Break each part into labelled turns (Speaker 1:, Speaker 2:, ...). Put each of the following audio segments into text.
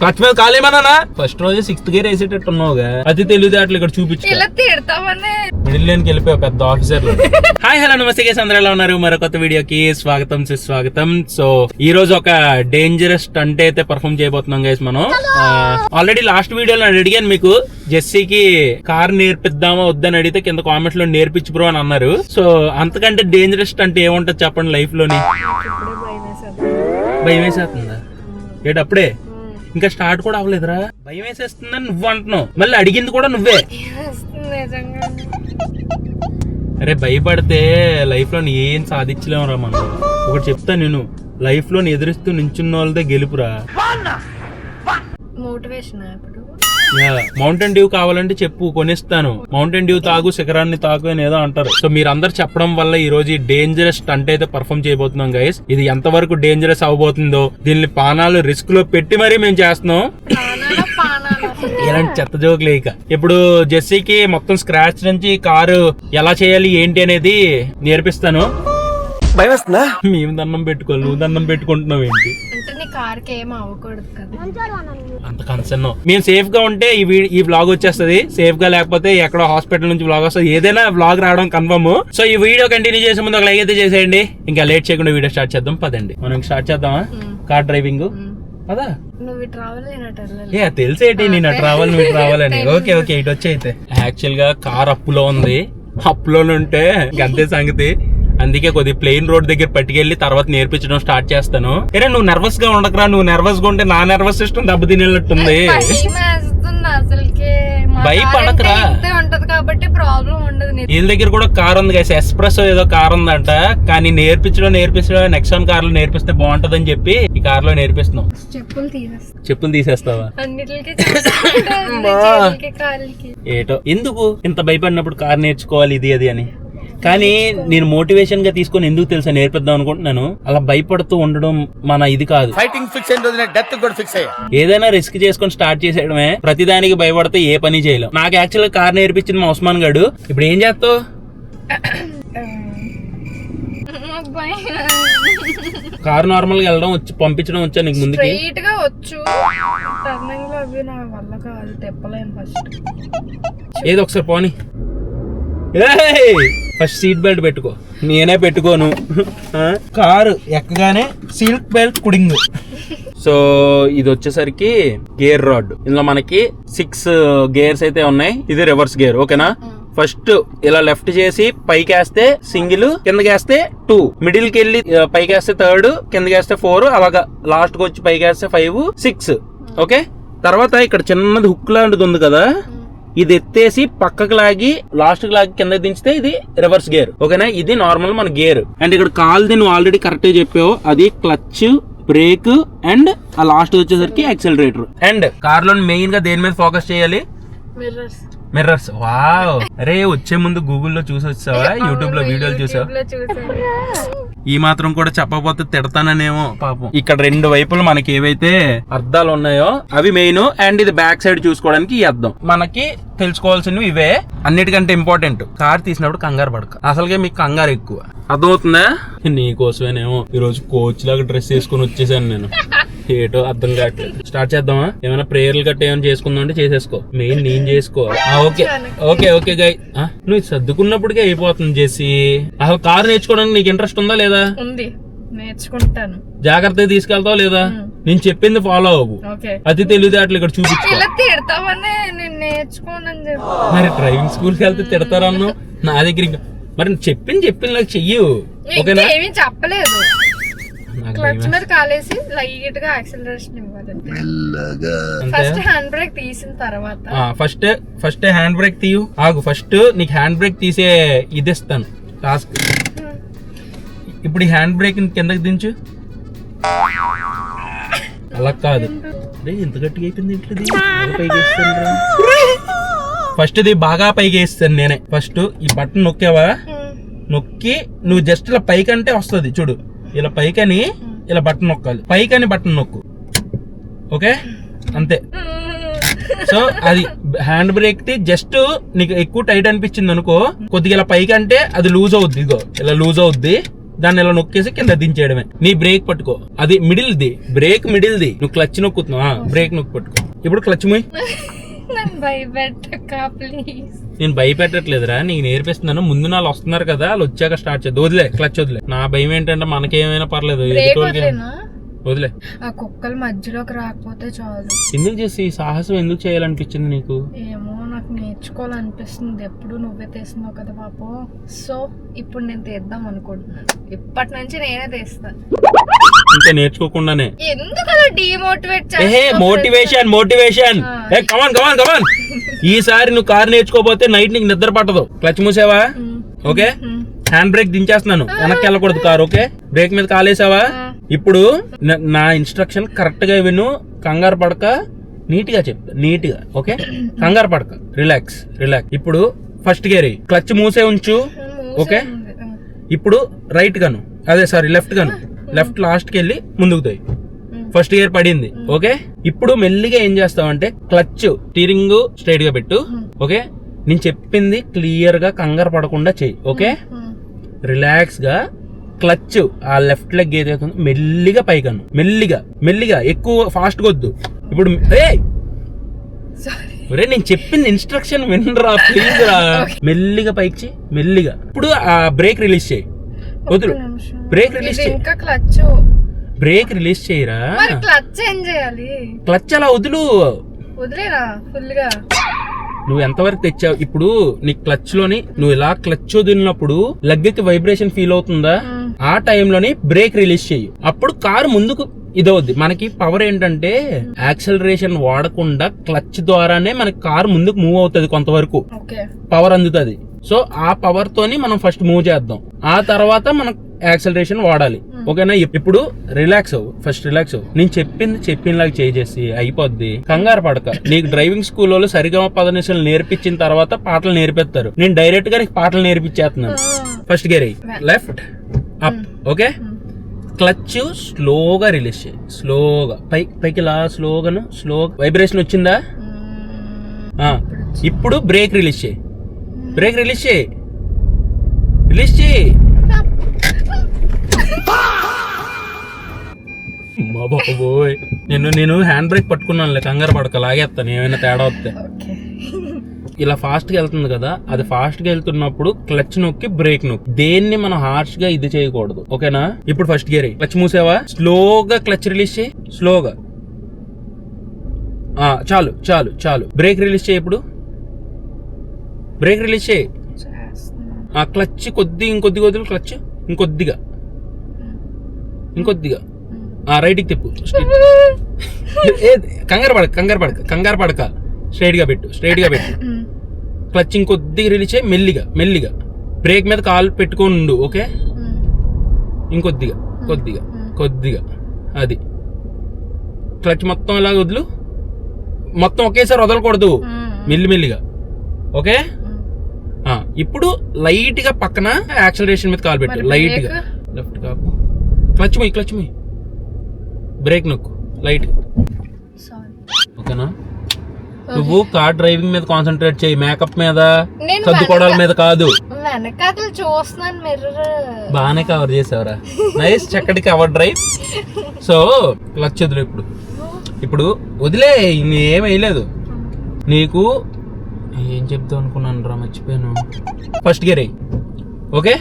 Speaker 1: Clutch మీద కాలేమన్నా first రోజు సిక్స్త్ గేర్ వేసేటట్టు ఉన్నావుగా అతి తెలివితేటలు ఇక్కడ చూపించు. మిడిల్ లేన్కి వెళ్ళిపోయావు పెద్ద ఆఫీసర్ హాయ్ హలో నమస్తే గేస్ అందరూ ఎలా ఉన్నారు? మరో కొత్త వీడియోకి స్వాగతం సుస్వాగతం. సో ఈ రోజు ఒక డేంజరస్ స్టంట్ అయితే పర్ఫామ్ చేయబోతున్నాం గైస్ మనం. ఆల్రెడీ లాస్ట్ వీడియోలో నేను అడిగాను మీకు. జెస్సీకి కార్ నేర్పిద్దామా వద్దని అడిగితే కింద కామెంట్స్లో నేర్పించు బ్రో అని అన్నారు. సో అంతకంటే డేంజరస్ స్టంట్ ఏముంటది చెప్పండి
Speaker 2: లైఫ్లోని? భయం
Speaker 1: వేసేస్తుందా ఏడు అప్పుడే ఇంకా స్టార్ట్ కూడా అవ్వలేదురా. భయం వేసేస్తుందని నువ్వు అంటున్నావు. మళ్ళీ అడిగింది కూడా నువ్వే.
Speaker 2: నిజంగా
Speaker 1: అరే భయపడితే లైఫ్లో ఏం సాధించలేమురా మనం. ఒకటి చెప్తా నేను లైఫ్లో ఎదురిస్తూ నించున్న వాళ్ళదే గెలుపురా.
Speaker 2: మోటివేషన్ ఇప్పుడు?
Speaker 1: మౌంటైన్ డ్యూ కావాలంటే చెప్పు కొనిస్తాను. మౌంటైన్ డ్యూ తాగు శిఖరాన్ని తాగు అని ఏదో అంటారు. సో మీరు అందరు చెప్పడం వల్ల ఈ రోజు డేంజరస్ స్టంట్ అయితే పర్ఫామ్ చేయబోతున్నాం గైస్ ఇది ఎంతవరకు డేంజరస్ అవబోతుందో దీన్ని పానాలు రిస్క్లో పెట్టి మరీ మేము చేస్తున్నాం. ఇలాంటి చెత్త జోకులు ఇక. ఇప్పుడు జెస్సీకి మొత్తం స్క్రాచ్ నుంచి కారు ఎలా చేయాలి ఏంటి అనేది నేర్పిస్తాను.
Speaker 3: భయం వేస్తుందా
Speaker 1: మేము దండం పెట్టుకోవాలి. నువ్వు దండం పెట్టుకుంటున్నావు ఏంటి?
Speaker 2: అంటే నీ కార్కి ఏం అవ్వకూడదు కదా.
Speaker 1: అంత కన్సర్న్ మేము సేఫ్గా ఉంటే ఈ వీ- ఈ వ్లాగ్ వచ్చేస్తది. సేఫ్గా లేకపోతే ఎక్కడో హాస్పిటల్ నుంచి వ్లాగ్ వస్తుంది. ఏదైనా వ్లాగ్ రావడం కన్ఫర్మ్ సో ఈ వీడియో కంటిన్యూ చేసే ముందు ఒక లైక్ అయితే చేసేయండి. ఇంకా లేట్ చేయకుండా వీడియో స్టార్ట్ చేద్దాం. పదండి. మనం స్టార్ట్ చేద్దామా? కార్ డ్రైవింగ్ పదా?
Speaker 2: నువ్వు ఇటు రావాలి నేను అటు వెళ్ళాలి.
Speaker 1: ఏ తెలిసేటి నేను అటు రావాలి నువ్వు ఇటు రావాలని ఓకే ఓకే ఇటు వచ్చి అయితే. యాక్చువల్గా కార్ అప్పులో ఉంది. అప్పులో ఉంటే ఇంక అంతే సంగతి. అందుకే కొద్ది ప్లెయిన్ రోడ్ దగ్గర పట్టుకెళ్ళి తర్వాత నేర్పించడం స్టార్ట్ చేస్తాను. ఏరే నువ్వు నర్వస్గా ఉండకరా నువ్వు నర్వస్గా ఉంటే నా నర్వస్ సిస్టమ్ దెబ్బతినేటట్టుంది భయపడకురా.
Speaker 2: car అంటే ఇంతే ఉంటది కాబట్టి ప్రాబ్లం ఉండదు నీ
Speaker 1: వీళ్ళ దగ్గర కూడా కార్ ఉంది కదా ఎక్స్ప్రెస్ ఏదో కార్ ఉందంట. కానీ నేర్పించడం నేర్పించడం నెక్స్ట్ కార్లో నేర్పిస్తే బాగుంటదని చెప్పి ఈ కార్లో నేర్పిస్తున్నాం.
Speaker 2: చెప్పులు తీసేస్తా.
Speaker 1: చెప్పులు తీసేస్తావా? ఏటో ఎందుకు ఇంత భయపడినప్పుడు కార్ నేర్చుకోవాలి ఇది అది అని? కానీ నేను మోటివేషన్గా తీసుకొని ఎందుకు తెలుసా నేర్పిద్దాం అనుకుంటున్నాను? అలా భయపడుతూ ఉండడం మన ఇది కాదు.
Speaker 3: ఫైటింగ్ ఫిక్స్ అయిన రోజున డెత్ కూడా ఫిక్స్ అయ్యా.
Speaker 1: ఏదైనా రిస్క్ చేసుకొని స్టార్ట్ చేసేయడమే. ప్రతిదానికి భయపడితే ఏ పని చేయలేం. నాకు యాక్చువల్ కార్ నేర్పించింది మా ఉస్మాన్ గాడు. ఇప్పుడు ఏం చేస్తావు? కార్ నార్మల్గా వెళ్ళడం వచ్చి పంపించడం వచ్చా నీకు ముందుకి?
Speaker 2: స్ట్రైట్గా వచ్చు. టర్నింగ్లో అవి నా వల్ల కాదు. తెప్పలేను ఫస్ట్
Speaker 1: ఏదో ఒకసారి పోని. ఫస్ట్ సీట్ బెల్ట్ పెట్టుకో. నేనే పెట్టుకోను? కారు ఎక్కగానే సీట్ బెల్ట్ కుడింగ్. సో ఇది వచ్చేసరికి గేర్ రాడ్ ఇందులో మనకి సిక్స్ గేర్స్ అయితే ఉన్నాయి. ఇది రివర్స్ గేర్ ఓకేనా? ఫస్ట్ ఇలా లెఫ్ట్ చేసి పైకి వేస్తే సింగిల్ కిందకి వేస్తే టూ మిడిల్కి వెళ్ళి ఆ, పైకి వేస్తే థర్డ్ కిందకి వేస్తే ఫోర్ అలాగా లాస్ట్కి వచ్చి పైకి వేస్తే ఫైవ్ సిక్స్ ఓకే తర్వాత ఇక్కడ చిన్నది హుక్ లాంటిది ఉంది కదా? ఇది ఎత్తేసి పక్కకు లాగి లాస్ట్కి లాగి కింద దించితే ఇది రివర్స్ గేర్ ఓకేనా? ఇది నార్మల్ మన గేర్ అండ్ ఇక్కడ కాల్ది నువ్వు ఆల్రెడీ కరెక్ట్ చెప్పావు. అది క్లచ్ బ్రేక్ అండ్ ఆ లాస్ట్ వచ్చేసరికి యాక్సిలరేటర్ అండ్ కార్లో మెయిన్గా దేని మీద ఫోకస్ చేయాలి?
Speaker 2: మిర్రర్స్
Speaker 1: వావ్ అరే వచ్చే ముందు గూగుల్లో చూసి వచ్చావా? యూట్యూబ్లో వీడియోలు చూసావా? ఈ మాత్రం కూడా చెప్పకపోతే తిడతాననేమో. పాపం. ఇక్కడ రెండు వైపులు మనకి ఏవైతే అర్థాలు ఉన్నాయో అవి మెయిన్ అండ్ ఇది బ్యాక్ సైడ్ చూసుకోవడానికి ఈ అర్థం మనకి తెలుసుకోవాల్సినవి ఇవే. అన్నిటికంటే ఇంపార్టెంట్ కార్ తీసినప్పుడు కంగారు పడక. అసలుకే మీకు కంగారు ఎక్కువ. అర్థమవుతుందా? నీకోసమేనేమో ఈ రోజు కోచ్ లాగా డ్రెస్ వేసుకుని వచ్చేసాను నేను. ఏటో అర్థం కావట్లేదు స్టార్ట్ చేద్దామా? ఏమైనా ప్రేయర్లు గట్ట ఏమైనా చేసుకుందాం అంటే చేసేసుకో. మెయిన్ నేను చేసుకో. ఓకే. ఓకే ఓకే గై నువ్వు సర్దుకున్నప్పటికే అయిపోతుంది చేసి అసలు కారు నేర్చుకోవడానికి నీకు ఇంట్రెస్ట్ ఉందా లేదా?
Speaker 2: ఉంది. నేర్చుకుంటాను.
Speaker 1: జాగ్రత్తగా తీసుకెళ్తావు లేదా? నేను చెప్పింది ఫాలో అవ్వు. అతి తెలివితేటలు ఇక్కడ చూపించుకో.
Speaker 2: ఇలా తిడతామని నేను నేర్చుకోనని చెప్పి.
Speaker 1: మరి డ్రైవింగ్ స్కూల్కి వెళ్తే తిడతారన్ను? నా దగ్గర ఇంకా మరి చెప్పింది చెప్పిన నాకు చెయ్యు. ఓకేనా?
Speaker 2: చెప్పలేదు. క్లచ్. మీద కాలేసి లైట్గా యాక్సిలరేషన్ ఇవ్వాలి ఫస్ట్ హ్యాండ్ బ్రేక్ తీసిన తర్వాత.
Speaker 1: ఫస్ట్ ఫస్ట్ హ్యాండ్ బ్రేక్ తీయు. ఆగు ఫస్ట్ నీకు హ్యాండ్ బ్రేక్ తీసే ఇది ఇస్తాను టాస్క్ ఇప్పుడు ఈ హ్యాండ్ బ్రేక్ కిందకి దించు. అలా కాదు. ఎంత గట్టిగా అయిపోయింది ఏంటిది? పైకి. ఫస్ట్ ఇది బాగా పైకి వేస్తాను నేనే. ఫస్ట్ ఈ బటన్ నొక్కావా? నొక్కి నువ్వు జస్ట్ ఇలా పైకంటే వస్తుంది చూడు. ఇలా పైకని ఇలా బటన్ నొక్కాలి. పైకని బటన్ నొక్కు. ఓకే? అంతే. సో అది హ్యాండ్ బ్రేక్ ది జస్ట్ నీకు ఎక్కువ టైట్ అనిపించింది అనుకో కొద్దిగా ఇలా పైకి అంటే అది లూజ్ అవుద్ది ఇగో ఇలా లూజ్ అవుద్ది. దాన్ని ఇలా నొక్కేసి కింద దించేయడమే. నీ బ్రేక్ పట్టుకో. అది మిడిల్ది. బ్రేక్ మిడిల్ది. నువ్వు క్లచ్ నొక్కుతున్నావు? బ్రేక్ నొక్కి పట్టుకో. ఇప్పుడు క్లచ్ మూయ్.
Speaker 2: నన్ను భయపెట్టక ప్లీజ్
Speaker 1: నేను భయపెట్టట్లేదురా నీకు నేర్పిస్తున్నాను. ముందు నాళ్ళు వస్తున్నారు కదా వాళ్ళు వచ్చాక స్టార్ట్ చేద్దు. వదిలే క్లచ్ వదిలే. నా భయం ఏంటంటే మనకేమైనా పర్లేదు. ఎదుటోళ్ళకి వదిలే.
Speaker 2: ఆ కుక్కలు మధ్యలోకి రాకపోతే చాలు.
Speaker 1: ఎందుకు చేసి సాహసం ఎందుకు చేయాలనిపించింది నీకు?
Speaker 2: ఏమో నాకు నేర్చుకోవాలనిపిస్తుంది. ఎప్పుడు నువ్వే తీస్తున్నావు కదా పాపం. సో ఇప్పుడు నేను తీద్దాం అనుకుంటున్నాను ఇప్పటి నుంచి నేనే తీస్తాను
Speaker 1: ఇంకా నేర్చుకోకుండానే.
Speaker 2: ఎందుకు అలా demotivate
Speaker 1: motivation motivation A come on come on come on ఈసారి నువ్వు కారు నేర్చుకోపోతే నైట్ నీకు నిద్ర పట్టదు. క్లచ్ మూసావా? ఓకే? హ్యాండ్ బ్రేక్ దించేస్తున్నాను. వెనక్కి వెళ్ళకూడదు కారు ఓకే? బ్రేక్ మీద కాలేసావా? ఇప్పుడు న- ఇన్స్ట్రక్షన్ కరెక్ట్గా విను కంగారు పడక నీట్గా చెప్తా నీట్గా ఓకే? కంగారు పడక రిలాక్స్ రిలాక్స్ ఇప్పుడు ఫస్ట్ గేర్ క్లచ్ మూసే ఉంచు ఓకే? ఇప్పుడు రైట్ గాను అదే సారీ లెఫ్ట్ గాను లెఫ్ట్ లాస్ట్కి వెళ్ళి ముందుకు తోయి. ఫస్ట్ ఇయర్ పడింది ఓకే? ఇప్పుడు మెల్లిగా ఏం చేస్తావంటే క్లచ్ స్టీరింగ్ స్ట్రైట్గా పెట్టు ఓకే? నేను చెప్పింది క్లియర్గా కంగారు పడకుండా చెయ్యి ఓకే? రిలాక్స్గా క్లచ్ ఆ లెఫ్ట్ లెగ్ ఏదైతే ఉందో మెల్లిగా పైకను మెల్లిగా మెల్లిగా ఎక్కువ ఫాస్ట్ వద్దు ఇప్పుడు ఏ ఒరే నేను చెప్పింది ఇన్స్ట్రక్షన్ వినరా ప్లీజ్ రా. మెల్లిగా పైకి మెల్లిగా. ఇప్పుడు ఆ బ్రేక్ రిలీజ్ చేయి. వదులు. బ్రేక్ రిలీజ్ చేయి.
Speaker 2: ఇంకా క్లచ్.
Speaker 1: బ్రేక్ రిలీజ్ చేయరా?
Speaker 2: మరి క్లచ్ ఏం చేయాలి?
Speaker 1: క్లచ్ అలా వదులు.
Speaker 2: వదిలేరా ఫుల్గా
Speaker 1: నువ్వు ఎంతవరకు తెచ్చావు? ఇప్పుడు నీ క్లచ్లోని నువ్వు ఇలా క్లచ్ వదిలినప్పుడు లెగ్కి వైబ్రేషన్ ఫీల్ అవుతుందా? ఆ టైంలోని బ్రేక్ రిలీజ్ చెయ్యి. అప్పుడు కారు ముందుకు ఇదవుద్ది. మనకి పవర్ ఏంటంటే యాక్సలరేషన్ వాడకుండా క్లచ్ ద్వారానే మనకి కారు ముందుకు మూవ్ అవుతుంది కొంతవరకు. పవర్ అందుతుంది. సో ఆ పవర్ తోని మనం ఫస్ట్ మూవ్ చేద్దాం. ఆ తర్వాత మనం యాక్సలరేషన్ వాడాలి. ఓకేనా? ఇప్పుడు రిలాక్స్ అవ్వు. ఫస్ట్ రిలాక్స్ అవ్వు. నేను చెప్పింది చెప్పినలాగా చేసేసి అయిపోద్ది. కంగారు పడక. నీకు డ్రైవింగ్ స్కూల్ వాళ్ళు సరిగమ పదనిసలు నేర్పించిన తర్వాత పాటలు నేర్పిస్తారు. నేను డైరెక్ట్గా నీకు పాటలు నేర్పించేస్తున్నాను. First gear left up okay clutch స్లోగా రిలీజ్ చేయి. స్లోగా పై పైకి ఇలా స్లోగాను స్లోగా వైబ్రేషన్ వచ్చిందా? ఆ, ఇప్పుడు బ్రేక్ రిలీజ్ చేయి. బ్రేక్ రిలీజ్ చేయి. రిలీజ్ చేయి. మా బాబోయ్. నేను నేను హ్యాండ్ బ్రేక్ పట్టుకున్నానులే. కంగారు పడక లాగేస్తాను ఏమైనా తేడా వస్తే. ఇలా ఫాస్ట్గా వెళ్తుంది కదా అది ఫాస్ట్గా వెళ్తున్నప్పుడు క్లచ్ నొక్కి బ్రేక్ నొక్కి. దేన్ని మనం హార్ష్గా ఇది చేయకూడదు. ఓకేనా? ఇప్పుడు ఫస్ట్ గేర్ క్లచ్ మూసావా? స్లోగా క్లచ్ రిలీజ్ చేయి. స్లోగా ఆ, చాలు చాలు చాలు. బ్రేక్ రిలీజ్ చేయి ఇప్పుడు. బ్రేక్ రిలీజ్ చేయి. ఆ క్లచ్ కొద్ది ఇంకొద్దిగా వదిలి క్లచ్ ఇంకొద్దిగా. ఇంకొద్దిగా. ఆ రైట్కి తిప్పు. కంగారు పడక కంగారు పడక కంగారు పడక. స్ట్రైట్గా పెట్టు స్ట్రైట్గా పెట్టు. క్లచ్ ఇంకొద్దిగా రిలీజ్ చేయి మెల్లిగా మెల్లిగా. బ్రేక్ మీద కాలు పెట్టుకొని ఉండు ఓకే ఇంకొద్దిగా కొద్దిగా కొద్దిగా. అది. క్లచ్ మొత్తం ఇలా వదులు? మొత్తం ఒకేసారి వదలకూడదు. మెల్లిమెల్లిగా ఓకే? ఇప్పుడు లైట్గా పక్కన యాక్సలరేషన్ మీద కాలు పెట్టు.
Speaker 2: మరి
Speaker 1: లైట్గా
Speaker 2: brake?
Speaker 1: లెఫ్ట్ కాపు క్లచ్ మీ క్లచ్ మీ బ్రేక్ నొక్కు లైట్ ఓకేనా? నువ్వు కార్ డ్రైవింగ్ మీద కాన్సన్ట్రేట్ చేయి మేకప్ మీద సర్దుకోవడాల మీద కాదు.
Speaker 2: వెనకాతలు చూస్తున్నాను మిర్రర్
Speaker 1: బాగానే కవర్ చేసావురా. నైస్ చక్కటి కవర్ డ్రైవ్ సో క్లచ్ వదిలే ఇప్పుడు. ఇప్పుడు వదిలే ఏం వేయలేదు. నీకు ఏం చెప్తావు అనుకున్నాను రా మర్చిపోయాను. First gear okay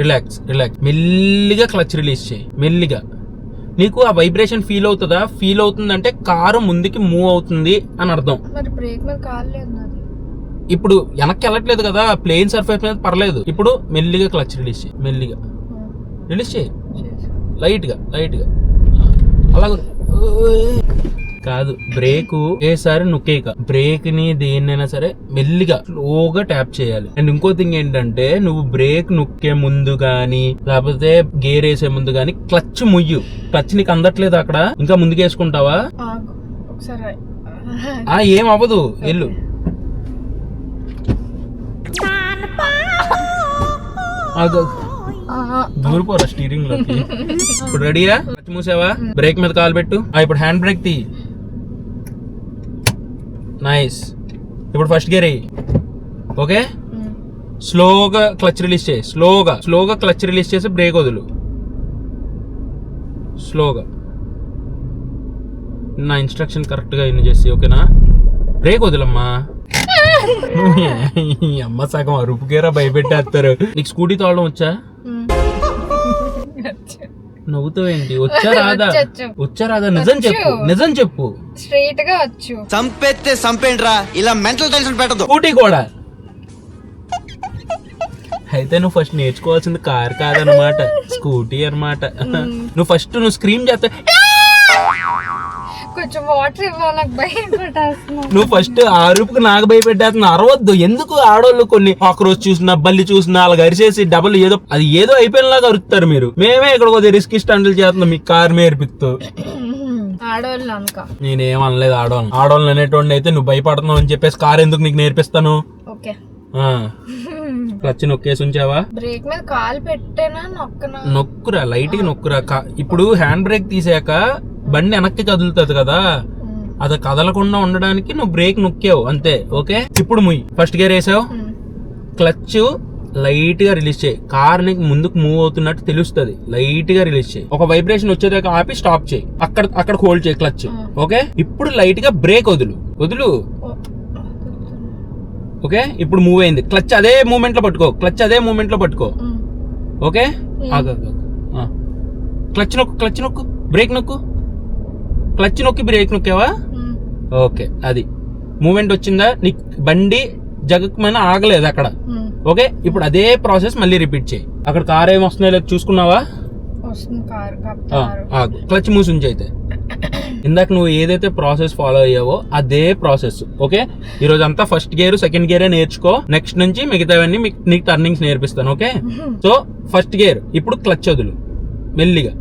Speaker 1: relax relax మెల్లిగా క్లచ్ రిలీజ్ చేయి. మెల్లిగా. నీకు ఆ వైబ్రేషన్ ఫీల్ అవుతుందా? ఫీల్ అవుతుందంటే కారు ముందుకి మూవ్ అవుతుంది అని అర్థం. ఇప్పుడు వెనక్కి వెళ్ళట్లేదు కదా ప్లేన్ సర్ఫేస్ మీద పర్లేదు. ఇప్పుడు మెల్లిగా క్లచ్ రిలీజ్ చేయి మెల్లిగా. రిలీజ్ చేయి. లైట్గా లైట్గా అలా కాదు. బ్రేక్ ఏసారి నొక్కేక బ్రేక్ని దేన్నైనా సరే మెల్లిగా స్లోగా ట్యాప్ చేయాలి. అండ్ ఇంకో థింగ్ ఏంటంటే నువ్వు బ్రేక్ నొక్కే ముందు గానీ లేకపోతే గేర్ వేసే ముందు గానీ క్లచ్ ముయ్యు. క్లచ్ నీకు అందట్లేదు అక్కడ. ఇంకా ముందుకేసుకుంటావా?
Speaker 2: ఒకసారి
Speaker 1: ఆ ఏం అవ్వదు. వెళ్ళు. దూరిపోరా స్టీరింగ్లోకి ఇప్పుడు రెడీయా? మూసావా? బ్రేక్ మీద కాలు పెట్టు. ఇప్పుడు హ్యాండ్ బ్రేక్ తీ నైస్ ఇప్పుడు ఫస్ట్ గేర్ అయ్యి ఓకే స్లోగా క్లచ్ రిలీజ్ చేయి. స్లోగా స్లోగా క్లచ్ రిలీజ్ చేసి బ్రేక్ వదులు. స్లోగా నా ఇన్స్ట్రక్షన్ కరెక్ట్గా ఇన్ని చేసి ఓకేనా బ్రేక్ వదిలమ్మా. అమ్మ సగం అరుపుకేరా భయపెట్టేస్తారు. నీకు స్కూటీ తోలడం వచ్చా? నవ్వుతావేంటి? వచ్చా రాదా?
Speaker 2: వచ్చు.
Speaker 1: రాదా? నిజం చెప్పు. నిజం చెప్పు.
Speaker 2: స్ట్రైట్గా వచ్చు.
Speaker 3: చంపేస్తే చంపేంట్రా? ఇలా మెంటల్ టెన్షన్ పెట్టదు.
Speaker 1: స్కూటీ కూడా. అయితే నువ్వు ఫస్ట్ నేర్చుకోవాల్సింది కార్ కాదనమాట స్కూటీ అన్నమాట. నువ్వు ఫస్ట్ నువ్వు స్క్రీమ్ చేస్తా
Speaker 2: కొంచెం వాటర్ ఇవ్వాలి నాకు
Speaker 1: నువ్వు ఫస్ట్ ఆ అరుపుకు నాకు భయపెట్టేస్తున్నా అరవద్దు. ఎందుకు ఆడోళ్ళు కొన్ని కాక్రోచ్ చూసినా బల్లి చూసినా అలా అరిచేసి డబుల్ ఏదో అది ఏదో అయిపోయినలాగా అరుస్తారు మీరు. మేమే ఇక్కడ కొద్దిగా రిస్క్ స్టండ్లు చేస్తున్నాం మీ కార్ నేర్పిస్తూ.
Speaker 2: ఆడవాళ్ళు అనుక
Speaker 1: నేనేం అనలేదు ఆడవాళ్ళని ఆడవాళ్ళని అనేటువంటి అయితే నువ్వు భయపడుతున్నావు అని చెప్పేసి కార్ ఎందుకు నీకు నేర్పిస్తాను?
Speaker 2: ఓకే.
Speaker 1: క్లచ్ నొక్కేసి ఉంచావా
Speaker 2: బ్రేక్ మీద కాలు పెట్టేనా నొక్కనా?
Speaker 1: నొక్కురా లైట్గా నొక్కురా. కా- ఇప్పుడు హ్యాండ్ బ్రేక్ తీసాక బండి వెనక్కి కదులుతుంది కదా? అది కదలకుండా ఉండడానికి నువ్వు బ్రేక్ నొక్కావు అంతే ఓకే? ఇప్పుడు ముయ్యి ఫస్ట్ గేర్ వేసావు? క్లచ్ లైట్గా రిలీజ్ చేయి. కార్ని ముందుకు మూవ్ అవుతున్నట్టు తెలుస్తుంది. లైట్గా రిలీజ్ చేయి. ఒక వైబ్రేషన్ వచ్చేదాకా ఆపి స్టాప్ చేయి. అక్కడ అక్కడ హోల్డ్ చేయి క్లచ్. ఓకే? ఇప్పుడు లైట్గా బ్రేక్ వదులు. వదులు. ఓకే? ఇప్పుడు మూవ్ అయింది. క్లచ్ అదే మూమెంట్లో పట్టుకో. క్లచ్ అదే మూమెంట్లో పట్టుకో.
Speaker 2: ఉమ్,
Speaker 1: ఓకే. క్లచ్ నొక్కు క్లచ్ నొక్కు. బ్రేక్ నొక్కు. క్లచ్ నొక్కి బ్రేక్ నొక్కావా?
Speaker 2: ఉమ్,
Speaker 1: ఓకే అది. మూమెంట్ వచ్చిందా? నీకు బండి జగక్మైన ఆగలేదు అక్కడ.
Speaker 2: ఉమ్.
Speaker 1: ఓకే? ఇప్పుడు అదే ప్రాసెస్ మళ్ళీ రిపీట్ చేయి. అక్కడ కార్ ఏం వస్తున్నాయో లేదో చూసుకున్నావా? క్లచ్ మూసి ఉంచి అయితే. ఇందాక నువ్వు ఏదైతే ప్రాసెస్ ఫాలో అయ్యావో అదే ప్రాసెస్ ఓకే? ఈ రోజు అంతా ఫస్ట్ గేర్ సెకండ్ గేరే నేర్చుకో. నెక్స్ట్ నుంచి మిగతావన్నీ మీకు నీకు టర్నింగ్స్ నేర్పిస్తాను ఓకే? సో ఫస్ట్ గేర్ ఇప్పుడు క్లచ్ వదులు. మెల్లిగా.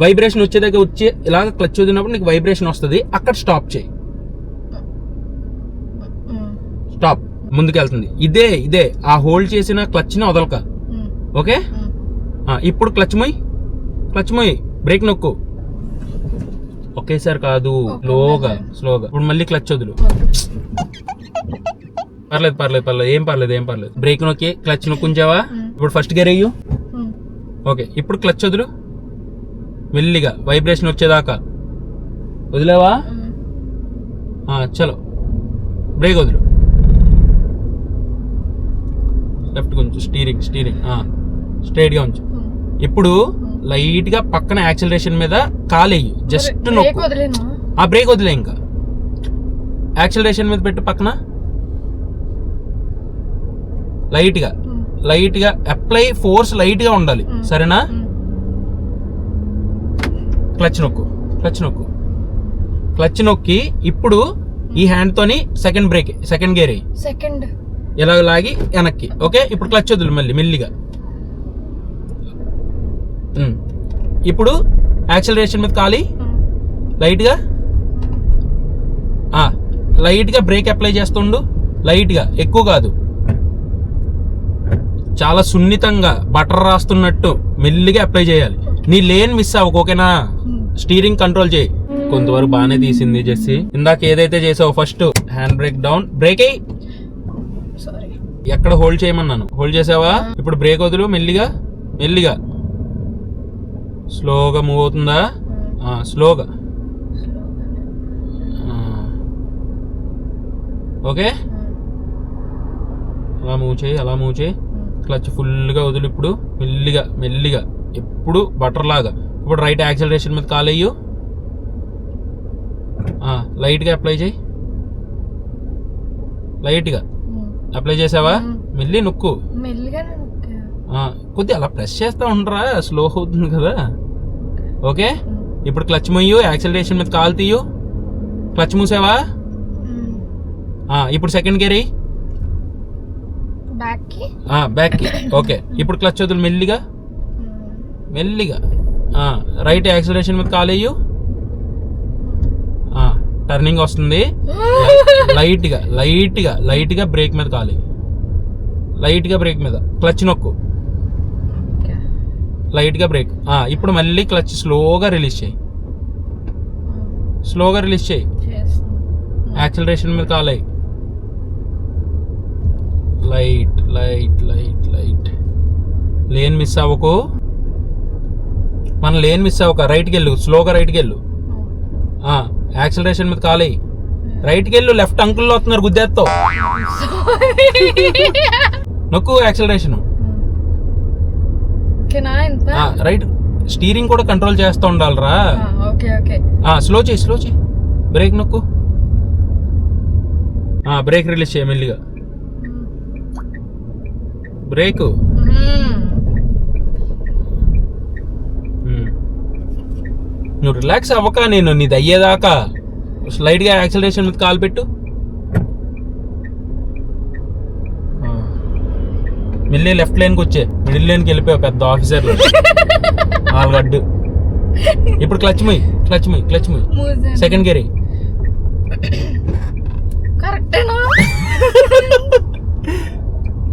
Speaker 1: వైబ్రేషన్ వచ్చేదాకా వచ్చే ఇలాగ క్లచ్ వదిలినప్పుడు నీకు వైబ్రేషన్ వస్తుంది. అక్కడ స్టాప్ చేయి. స్టాప్ ముందుకెళ్తుంది. ఇదే ఇదే. ఆ హోల్డ్ చేసిన క్లచ్ని వదలక.
Speaker 2: ఉమ్,
Speaker 1: ఓకే. ఆ, ఇప్పుడు క్లచ్ మొయ్. క్లచ్ మొయ్. బ్రేక్ నొక్కు. ఒకేసారి కాదు స్లోగా స్లోగా. ఇప్పుడు మళ్ళీ క్లచ్ వదులు. పర్లేదు పర్లేదు పర్లేదు. ఏం పర్లేదు ఏం పర్లేదు. బ్రేక్ నొక్కి క్లచ్ నొక్కుంచావా? ఇప్పుడు ఫస్ట్ గేర్ అయ్యు ఓకే ఇప్పుడు క్లచ్ వదులు. మెల్లిగా వైబ్రేషన్ వచ్చేదాకా. వదిలేవా? చలో. బ్రేక్ వదులు. లెఫ్ట్ కొంచెం స్టీరింగ్ స్టీరింగ్ స్ట్రైట్గా ఉంచు. ఇప్పుడు లైట్గా పక్కన యాక్సిలరేషన్ మీద కాలేయి. జస్ట్ నొక్కు. ఆ బ్రేక్ వదిలే ఇంకా. యాక్సిలరేషన్ మీద పెట్టు పక్కన. లైట్గా
Speaker 2: ఉమ్,
Speaker 1: లైట్గా అప్లై ఫోర్స్ లైట్గా ఉండాలి. సరేనా. క్లచ్ నొక్కు. క్లచ్ నొక్కు. క్లచ్ నొక్కి ఇప్పుడు ఈ హ్యాండ్ తోని second brake second gear
Speaker 2: second.
Speaker 1: ఇలా లాగి వెనక్కి. ఓకే? ఇప్పుడు క్లచ్ వదులు మళ్ళీ మెల్లిగా. ఇప్పుడు యాక్సిలరేషన్ మీద ఖాళీ? లైట్గా? లైట్గా బ్రేక్ అప్లై చేస్తుండు? లైట్గా ఎక్కువ కాదు. చాలా సున్నితంగా బటర్ రాస్తున్నట్టు మెల్లిగా అప్లై చేయాలి. నీ లేన్ మిస్ అవ్వకు ఓకేనా. స్టీరింగ్ కంట్రోల్ చేయి. కొంతవరకు బాగానే తీసింది జెస్సి. ఇందాక ఏదైతే చేసావు first hand brake down. Brake అయ్యి
Speaker 2: సారీ
Speaker 1: ఎక్కడ హోల్డ్ చేయమన్నాను. హోల్డ్ చేసావా? ఇప్పుడు బ్రేక్ వదులు మెల్లిగా మెల్లిగా. స్లోగా మూవ్ అవుతుందా స్లోగా. ఓకే? అలా మూవ్ చేయి అలా మూవ్ చేయి. క్లచ్ ఫుల్గా వదులు ఇప్పుడు. మెల్లిగా మెల్లిగా. ఎప్పుడు బటర్ లాగా. ఇప్పుడు రైట్ యాక్సలరేషన్ మీద కాలేయు లైట్గా అప్లై చేయి. లైట్గా. అప్లై చేసావా. మెల్లి నొక్కు.
Speaker 2: మెల్లిగా
Speaker 1: కొద్దిగా అలా ప్రెస్ చేస్తా ఉండరా? స్లో అవుతుంది కదా. ఓకే ఇప్పుడు క్లచ్ మొయ్యు యాక్సలరేషన్ మీద కాలు తీయు. క్లచ్ మూసావా? ఇప్పుడు సెకండ్ గేర్ బ్యాక్కి? ఓకే ఇప్పుడు క్లచ్ వదులు మెల్లిగా. మెల్లిగా. రైట్ యాక్సలరేషన్ మీద కాలు వేయు. టర్నింగ్ వస్తుంది. లైట్గా లైట్గా లైట్గా బ్రేక్ మీద కాలి లైట్గా బ్రేక్ మీద. క్లచ్ నొక్కు. లైట్గా బ్రేక్. ఇప్పుడు మళ్ళీ క్లచ్ స్లోగా రిలీజ్ చేయి. స్లోగా రిలీజ్ చేయి. యాక్సలరేషన్ మీద కాలేయి light light light light. Lane miss అవ్వకు. మన లేన్ మిస్ అవ్వక రైట్కి వెళ్ళు స్లోగా రైట్కి వెళ్ళు. యాక్సిలరేషన్ మీద కాలేయి రైట్కి వెళ్ళు లెఫ్ట్ అంకుల్లో వస్తున్నారు గుద్దేస్తావు నొక్కు యాక్సిలరేషన్. రైట్. స్టీరింగ్ కూడా కంట్రోల్ చేస్తూ ఉండాలిరా.
Speaker 2: Okay okay.
Speaker 1: స్లో చేయి స్లో చేయి. బ్రేక్ నొక్కు. బ్రేక్ రిలీజ్ చేయి మెల్లిగా. బ్రేక్. నువ్వు రిలాక్స్ అవ్వక నేను నీది అయ్యేదాకా స్లైడ్గా యాక్సిలరేషన్ మీద కాలు పెట్టు ఆ. మెల్లి లెఫ్ట్ లైన్కి వచ్చే. మిడిల్ లైన్కి వెళ్ళిపోయావు పెద్ద ఆఫీసర్లు ఆల్గడ్డు. ఇప్పుడు క్లచ్ మొయ్ క్లచ్ మొయ్ క్లచ్ మొయ్. సెకండ్ గేర్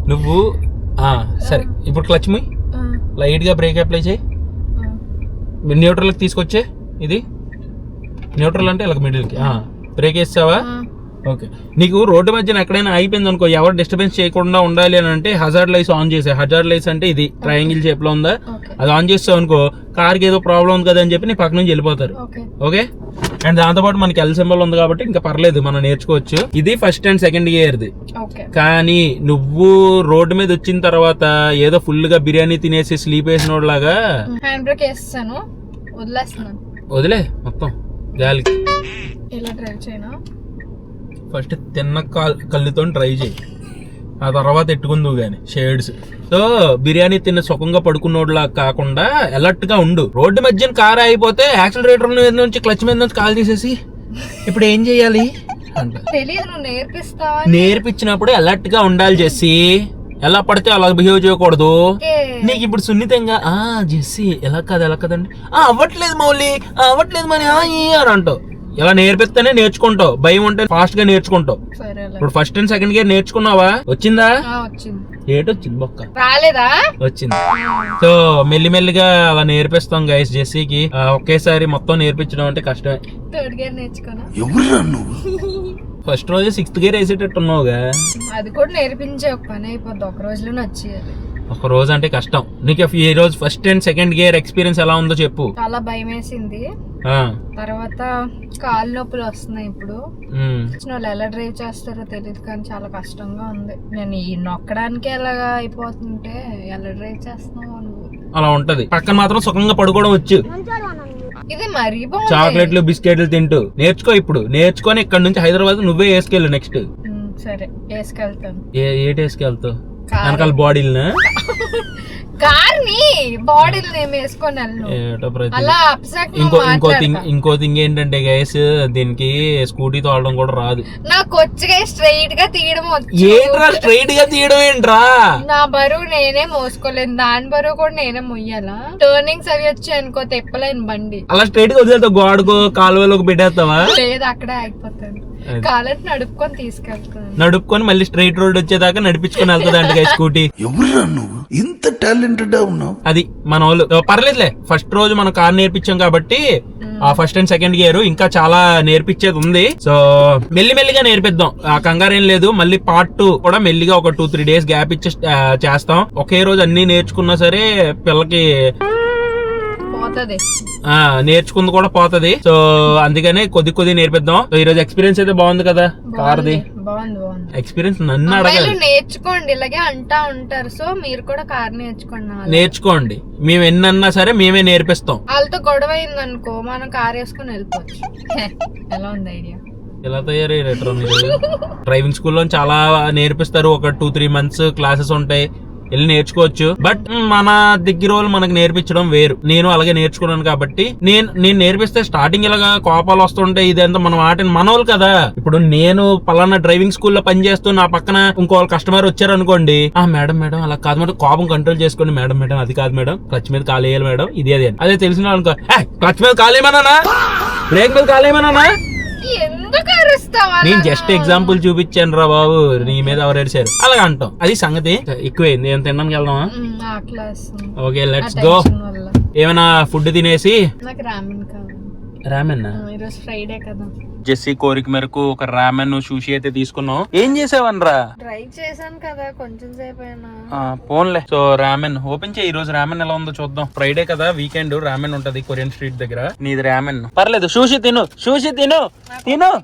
Speaker 1: నువ్వు సరే. ఇప్పుడు క్లచ్ మొయ్. లైట్గా బ్రేక్ అప్లై చేయి. న్యూట్రల్కి తీసుకొచ్చే ఇది. న్యూట్రల్ అంటే ఇలా మిడిల్కి బ్రేక్ వేస్తావా? ఓకే. నీకు రోడ్డు మధ్యన ఎక్కడైనా అయిపోయింది అనుకో ఎవరు డిస్టర్బెన్స్ చేయకుండా ఉండాలి అని అంటే హజార్డ్ లైట్స్ ఆన్ చేసే. హజార్డ్ లైట్స్ అంటే ఇది ట్రయాంగిల్ షేప్లో ఉందా? అది ఆన్ చేస్తావు అనుకో కార్కి ఏదో ప్రాబ్లం ఉంది కదా అని చెప్పి నీ పక్క నుంచి వెళ్ళిపోతారు
Speaker 2: ఓకే
Speaker 1: అండ్ దాంతోపాటు మనకి ఎల్ సింబల్ ఉంది కాబట్టి ఇంకా పర్లేదు మనం నేర్చుకోవచ్చు. ఇది ఫస్ట్ అండ్ సెకండ్ ఇయర్ది కానీ నువ్వు రోడ్డు మీద వచ్చిన తర్వాత ఏదో ఫుల్గా బిర్యానీ తినేసి స్లీప్ వేసిన లాగా
Speaker 2: హ్యాండ్ బ్రేక్ వేస్తాను వదిలేస్తున్నాను.
Speaker 1: వదిలే మొత్తం. గాలికి.
Speaker 2: ఇలా డ్రైవ్ చేయనా?
Speaker 1: ఫస్ట్ తిన్న కాల్ కళ్ళుతో ట్రై చేయి. ఆ తర్వాత ఎట్టుకుందు గాని షేడ్స్. సో బిర్యానీ తిన్న సుఖంగా పడుకున్నోడ్లా కాకుండా అలర్ట్గా ఉండు. రోడ్డు మధ్యన కార్ అయిపోతే యాక్సిలరేటర్ మీద నుంచి క్లచ్ మీద నుంచి కాల్ తీసేసి ఇప్పుడు ఏం చేయాలి? అంట. నేర్పించినప్పుడు అలర్ట్గా ఉండాలి జెస్సీ. ఎలా పడితే అలా బిహేవ్ చేయకూడదు. నీకు ఇప్పుడు సున్నితంగా ఆ జెస్సీ ఎలా కాదు ఎలా కదండి? ఆ అవ్వట్లేదు మౌలి అవ్వట్లేదు మరి అని అంటావు. ఇలా నేర్పిస్తేనే నేర్చుకుంటావు? భయం ఉంటే ఫాస్ట్గా నేర్చుకుంటావు.
Speaker 2: సరే అలా.
Speaker 1: ఇప్పుడు ఫస్ట్ అండ్ సెకండ్ గేర్ నేర్చుకున్నావా? వచ్చిందా?
Speaker 2: ఆ, వచ్చింది.
Speaker 1: ఏటొచ్చింది బొక్క
Speaker 2: రాలేదా?
Speaker 1: వచ్చింది. సో మెల్లిమెల్లిగా అలా నేర్పిస్తాం గైస్ జెస్సీకి ఒకేసారి మొత్తం నేర్పించడం అంటే కష్టమే.
Speaker 2: థర్డ్ గేర్ నేర్చుకోనా
Speaker 1: ఫస్ట్ రోజు సిక్స్త్ గేర్ వేసేటట్టు ఉన్నావుగా
Speaker 2: అది కూడా నేర్పించే ఒక పని అయిపోద్ది. ఒక రోజులోనే వచ్చేయాలి.
Speaker 1: ఒక రోజు అంటే కష్టం. నీకు ఈ రోజు first and second gear experience ఎలా ఉందో చెప్పు.
Speaker 2: చాలా భయం వేసింది తర్వాత కాలు నొప్పులు వస్తున్నాయి ఇప్పుడు. వాళ్ళు ఎలా డ్రైవ్ చేస్తారో తెలియదు కానీ చాలా కష్టంగా ఉంది. నేను ఈ నొక్కడానికి ఎలాగా అయిపోతుంటే ఎలా డ్రైవ్ చేస్తున్నావు నువ్వు?
Speaker 1: అలా ఉంటది. పక్కన మాత్రం సుఖంగా పడుకోవడం వచ్చు.
Speaker 2: ఇది మరీ
Speaker 1: చాక్లెట్లు బిస్కెట్లు తింటూ. నేర్చుకో ఇప్పుడు. నేర్చుకొని ఇక్కడ నుంచి హైదరాబాద్ నువ్వే వేసుకెళ్ళు నెక్స్ట్
Speaker 2: సరే. వేసుకెళ్తాను.
Speaker 1: ఏ ఏటి వేసుకెళ్తావు. వెనకాల బాడీలనా?
Speaker 2: కార్ని బాడీలు నేను వేసుకొని అలా
Speaker 1: ఇంకో ఇంకో థింగ్ ఇంకో థింగ్ ఏంటంటే గైస్ దీనికి స్కూటీ తోడడం కూడా రాదు.
Speaker 2: నాకు వచ్చి స్ట్రైట్గా తీయడం
Speaker 1: ఏంట్రా స్ట్రైట్గా తీయడం ఏంట్రా?
Speaker 2: నా బరువు నేనే మోసుకోలేను. దాని బరువు కూడా నేనే మొయ్యాలా? టర్నింగ్స్ అవి వచ్చి అనుకో తెప్పలేను బండి.
Speaker 1: అలా స్ట్రైట్గా వదిలేస్తావు గోడకో కాలువలోకి పెట్టేస్తావా?
Speaker 2: లేదు అక్కడే ఆగిపోతాను. నడుపుకొని
Speaker 1: మళ్ళీ స్ట్రైట్ రోడ్ వచ్చేదాకా నడిపించుకొని వెళ్తుంది అంటే స్కూటీ.
Speaker 4: నువ్వు? ఇంత టాలెంటెడ్ ఉన్నావు.
Speaker 1: అది మన వాళ్ళు పర్లేదులే. ఫస్ట్ రోజు మనం కార్ నేర్పించాం కాబట్టి ఆ ఫస్ట్ అండ్ సెకండ్ గేర్ ఇంకా చాలా నేర్పించేది ఉంది. సో మెల్లి మెల్లిగా నేర్పిద్దాం. ఆ కంగారేం లేదు. మళ్ళీ పార్ట్ టూ కూడా మెల్లిగా ఒక టూ త్రీ డేస్ గ్యాప్ ఇచ్చి చేస్తాం. ఒకే రోజు అన్ని నేర్చుకున్నా సరే పిల్లకి నేర్చుకుంది కూడా పోతది. సో అందుకనే కొద్ది కొద్ది నేర్పిద్దాం. సో ఈ రోజు ఎక్స్పీరియన్స్ అయితే బాగుంది కదా? కార్ది? ఎక్స్పీరియన్స్ నన్ను అడగాలి.
Speaker 2: నేర్చుకోండి ఇలాగే అంటా ఉంటారు. సో మీరు కూడా కార్ నేర్చుకోండి.
Speaker 1: నేర్చుకోండి. మేము ఎన్నన్నా సరే మేమే నేర్పిస్తాం.
Speaker 2: వాళ్ళతో గొడవ అయింది అనుకో మనం కార్ వేసుకొని వెళ్ళిపోవచ్చు. ఎలా ఉంది ఐడియా?
Speaker 1: ఎలా తయారయ్యారు మీరు? డ్రైవింగ్ స్కూల్లో చాలా నేర్పిస్తారు. ఒక టూ త్రీ మంత్స్ క్లాసెస్ ఉంటాయి. వెళ్ళి నేర్చుకోవచ్చు. బట్ మన దగ్గర వాళ్ళు మనకు నేర్పించడం వేరు. నేను అలాగే నేర్చుకున్నాను కాబట్టి నేను నేను నేర్పిస్తే స్టార్టింగ్ ఇలాగా కోపాలు వస్తుంటే ఇదంతా మనం ఆటని మనోళ్ళు కదా. ఇప్పుడు నేను పలానా డ్రైవింగ్ స్కూల్లో పనిచేస్తూ నా పక్కన ఇంకో కస్టమర్ వచ్చారు అనుకోండి. ఆ మేడం మేడం అలా కాదు మేడం. కోపం కంట్రోల్ చేసుకోండి మేడం మేడం. అది కాదు మేడం. క్లచ్ మీద కాలేయాలి మేడం. ఇది అది అదే. తెలిసిన వాళ్ళు అనుకో క్లచ్ మీద కాలేయమన్నా బ్రేక్ మీద కాలేయమన్నా
Speaker 2: ఎందుకు అరుస్తావా
Speaker 1: నేను జస్ట్ ఎగ్జాంపుల్ చూపించాను రా బాబు. నీ మీద ఎవరు ఏడిచారు? అలాగ అంటాం. అది సంగతి. ఎక్కువైంది ఏం తినడానికి వెళ్దామా ఓకే లెట్స్ గో ఏమైనా ఫుడ్ తినేసి?
Speaker 2: నాకు రామెన్ కావాలి.
Speaker 1: రామన్న?
Speaker 2: ఆ, ఈరోజు ఫ్రైడే కదా.
Speaker 1: జెస్సీ కోరిక మేరకు ఒక రామెన్ షూషి అయితే తీసుకున్నాం. ఏం చేసావనరా?
Speaker 2: ట్రై చేశాను కదా కొంచెం సేపు
Speaker 1: పోన్లే. సో రామెన్ ఓపెన్ చేయి. ఈ రోజు రామెన్ ఎలా ఉందో చూద్దాం. ఫ్రైడే కదా వీకెండ్ రామెన్ ఉంటది కొరియన్ స్ట్రీట్ దగ్గర. నీది రామెన్. పర్లేదు షూషి తిను. షూషి తిను. తిను.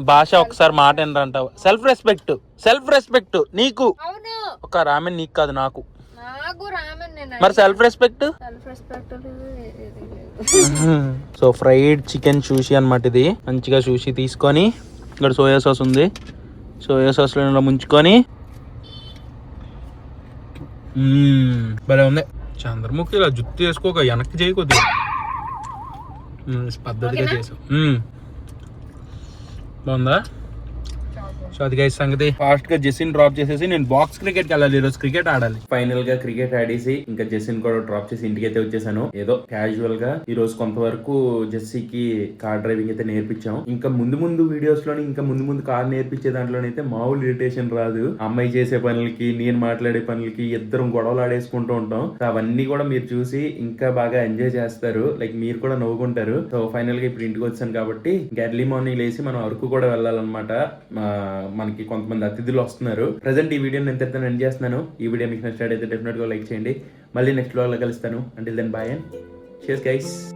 Speaker 1: భాష ఒకసారి మాట ఏంటంటావు సెల్ఫ్ రెస్పెక్ట్ సెల్ఫ్ రెస్పెక్ట్ నీకు.
Speaker 2: అవును.
Speaker 1: ఒక రామెన్ నీకు కాదు నాకు.
Speaker 2: రామన్
Speaker 1: మరి self respect so fried chicken sushi అన్నమాట ఇది. మంచిగా షూషి తీసుకొని ఇక్కడ సోయా సాస్ ఉంది. సోయా సాస్లో ముంచుకొని. భలే ఉంది. చంద్రముఖి ఇలా జుత్తు వేసుకోక వెనక్కి చేయకొద్దు పద్ధతిగా చేసావు. బాగుందా? సో అది గైస్ సంగతి. ఫాస్ట్గా జెసిన్ డ్రాప్ చేసేసి నేను బాక్స్ క్రికెట్కి వెళ్ళాలి ఈరోజు క్రికెట్ ఆడాలి. ఫైనల్గా క్రికెట్ ఆడేసి ఇంకా జెసిన్ కూడా డ్రాప్ చేసి ఇంటికి అయితే వచ్చేసాను. ఏదో క్యాజువల్గా ఈ రోజు కొంతవరకు జెస్సీకి కార్ డ్రైవింగ్ అయితే నేర్పించాం. ఇంకా ముందు ముందు వీడియోస్లోని ఇంకా ముందు ముందు కార్ నేర్పించే దాంట్లోనైతే మామూలు ఇరిటేషన్ రాదు. అమ్మాయి చేసే పనులకి నేను మాట్లాడే పనులకి ఇద్దరం గొడవలు ఆడేసుకుంటూ ఉంటాం. సో అవన్నీ కూడా మీరు చూసి ఇంకా బాగా ఎంజాయ్ చేస్తారు. లైక్ మీరు కూడా నవ్వుకుంటారు. సో ఫైనల్గా ఇప్పుడు ఇంటికి వచ్చాను కాబట్టి ఇంకా ఎర్లీ మార్నింగ్ లేసి మనం అరకు కూడా వెళ్ళాలన్నమాట. మనకి కొంతమంది అతిథులు వస్తున్నారు. ప్రజెంట్ ఈ వీడియో నేను ఎంత ఎండ్ చేస్తున్నాను. ఈ వీడియో మీకు నచ్చినట్టయితే డెఫినెట్గా లైక్ చేయండి. మళ్ళీ నెక్స్ట్లో కలుస్తాను. అంటే then bye and cheers guys